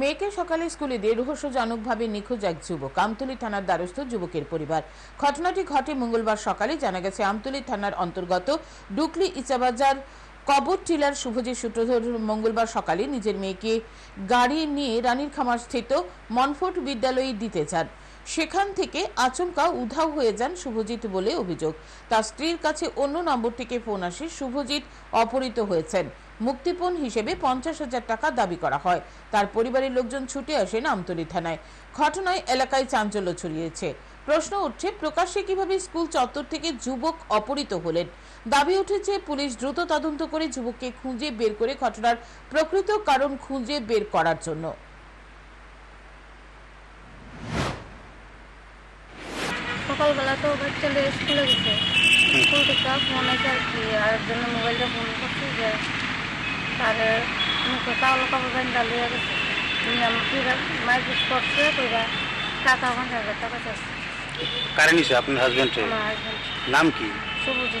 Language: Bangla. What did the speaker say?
মেয়েকে সকালে স্কুলে দিয়ে রহস্যজনকভাবে নিখোঁজ এক যুবক। আমতলী থানার দ্বারস্থ যুবকের পরিবার। ঘটনাটি ঘটে মঙ্গলবার সকালে জানা গেছে, আমতলী থানার অন্তর্গত ডুকলি ইচাবাজার কবর টিলার শুভজিৎ সূত্রধর মঙ্গলবার সকালে নিজের মেয়েকে গাড়ি নিয়ে রানীর খামার স্থিত মনফোর্ট বিদ্যালয়ে দিতে চান সেখান থেকে আচমকা উধাও হয়ে যান শুভজিৎ বলে অভিযোগ। তার স্ত্রীর কাছে অন্য নম্বর থেকে ফোন আসে শুভজিৎ অপহৃত হয়েছেন। মুক্তিপণ হিসেবে পঞ্চাশ হাজার টাকা দাবি করা হয়। তার পরিবারের লোকজন ছুটে আসেন আমতলী থানায়। ঘটনায় এলাকায় চাঞ্চল্য ছড়িয়েছে। প্রশ্ন উঠছে, প্রকাশ্যে কীভাবে স্কুল চত্বর থেকে যুবক অপহৃত হলেন? দাবি উঠেছে, পুলিশ দ্রুত তদন্ত করে যুবককে খুঁজে বের করে ঘটনার প্রকৃত কারণ খুঁজে বের করার জন্য। সকালবেলা তো বাচ্চালে স্কুলে গেছে। স্কুল থেকে ফোন আছে আর কি, আর জন্য মোবাইলটা ফোন করছে যে তার মুখে চাউল কাপড় প্যান্ট ডালিয়ে গেছে। মাইপিস করছে কইরা টাকা পঞ্চাশ হাজার টাকা চাইছে কারে নিছে আপনার হাজবেন্ডে নাম কি? সবুজ